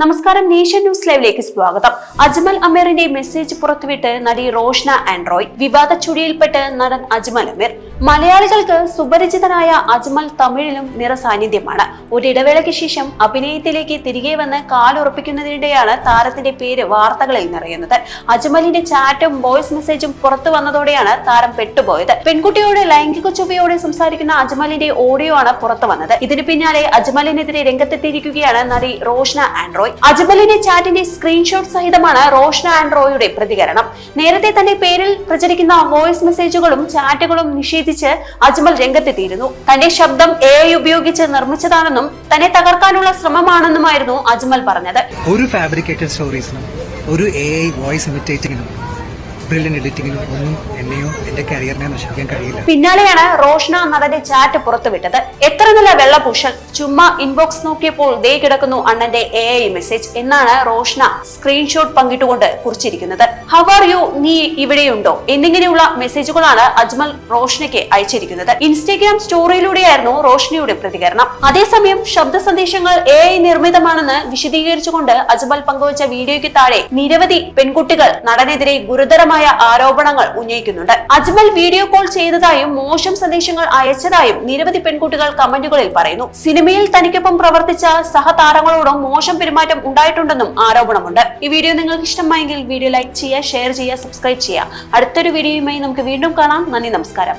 നമസ്കാരം nation news ലൈവിലേക്ക് സ്വാഗതം. അജ്മൽ അമീറിന്റെ മെസ്സേജ് പുറത്തുവിട്ട് നടി റോഷ്ന ആൻഡ്രോയ് വിവാദ ചുഴിയിൽപ്പെട്ട് നടൻ അജ്മൽ അമീർ. മലയാളികൾക്ക് സുപരിചിതനായ അജ്മൽ തമിഴിലും നിറസാന്നിധ്യമാണ്. ഒരിടവേളയ്ക്ക് ശേഷം അഭിനയത്തിലേക്ക് തിരികെ വന്ന് കാലുറപ്പിക്കുന്നതിനിടെയാണ് താരത്തിന്റെ പേര് വാർത്തകളിൽ നിറയുന്നത്. അജ്മലിന്റെ ചാറ്റും വോയിസ് മെസ്സേജും പുറത്തു വന്നതോടെയാണ് താരം പെട്ടുപോയത്. പെൺകുട്ടിയോട് ലൈംഗിക ചുവയോടെ സംസാരിക്കുന്ന അജ്മലിന്റെ ഓഡിയോ ആണ് പുറത്തു വന്നത്. ഇതിന് പിന്നാലെ അജ്മലിനെതിരെ രംഗത്തെത്തിയിരിക്കുകയാണ് നടി റോഷ്ന ആൻഡ്രോയ്. അജ്മലിന്റെ ചാറ്റിന്റെ സ്ക്രീൻഷോട്ട് സഹിതമാണ് റോഷ്ന ആൻഡ്രോയുടെ പ്രതികരണം. നേരത്തെ തന്റെ പേരിൽ പ്രചരിക്കുന്ന വോയിസ് മെസ്സേജുകളും ചാറ്റുകളും നിഷേധിച്ച് അജ്മൽ രംഗത്തെത്തിയിരുന്നു. തന്റെ ശബ്ദം എ ഐ ഉപയോഗിച്ച് നിർമ്മിച്ചതാണെന്നും തന്നെ തകർക്കാനുള്ള ശ്രമമാണെന്നുമായിരുന്നു അജ്മൽ പറഞ്ഞത്. ഒരു ഫാബ്രിക്കേറ്റഡ് സ്റ്റോറീസിനും ഒരു എ ഐ വോയിസ് ഇമിറ്റേറ്റിങ്ങിനും ബ്രില്യൻ എഡിറ്റിങ്ങിനും ഒന്നും എന്നെയോ എന്റെ കരിയറിനെ നശിപ്പിക്കാൻ കഴിയില്ല. പിന്നാലെയാണ് റോഷ്ന നടന്റെ ചാറ്റ് പുറത്തുവിട്ടത്. എത്ര നില വെള്ളപൂശൽ. ചുമ്മാ ഇൻബോക്സ് നോക്കിയപ്പോൾ ദേ കിടക്കുന്നു അണ്ണന്റെ എ ഐ മെസ്സേജ് എന്നാണ് റോഷ്ന സ്ക്രീൻഷോട്ട് പങ്കിട്ടുകൊണ്ട് കുറിച്ചിരിക്കുന്നത്. ആർ യു നീ ഇവിടെയുണ്ടോ? എന്നിങ്ങനെയുള്ള മെസ്സേജുകളാണ് അജ്മൽ റോഷ്നയ്ക്ക് അയച്ചിരിക്കുന്നത്. ഇൻസ്റ്റഗ്രാം സ്റ്റോറിയിലൂടെയായിരുന്നു റോഷ്നയുടെ പ്രതികരണം. അതേസമയം ശബ്ദ സന്ദേശങ്ങൾ എ ഐ നിർമ്മിതമാണെന്ന് വിശദീകരിച്ചുകൊണ്ട് അജ്മൽ പങ്കുവച്ച വീഡിയോയ്ക്ക് താഴെ നിരവധി പെൺകുട്ടികൾ നടനെതിരെ ഗുരുതരമായ ആരോപണങ്ങൾ ഉന്നയിക്കുന്നുണ്ട്. അജ്മൽ വീഡിയോ കോൾ ചെയ്തതായും മോശം സന്ദേശങ്ങൾ അയച്ചതായും നിരവധി പെൺകുട്ടികൾ കമന്റുകളിൽ പറയുന്നു. സിനിമയിൽ തനിക്കൊപ്പം പ്രവർത്തിച്ച സഹതാരങ്ങളോടും മോശം പെരുമാറ്റം ഉണ്ടായിട്ടുണ്ടെന്നും ആരോപണമുണ്ട്. ഈ വീഡിയോ നിങ്ങൾക്ക് ഇഷ്ടമായെങ്കിൽ വീഡിയോ ലൈക്ക് ചെയ്യുക ഷെയർ ചെയ്യുക സബ്സ്ക്രൈബ് ചെയ്യുക. അടുത്തൊരു വീഡിയോയുമായി നമുക്ക് വീണ്ടും കാണാം. നന്ദി നമസ്കാരം.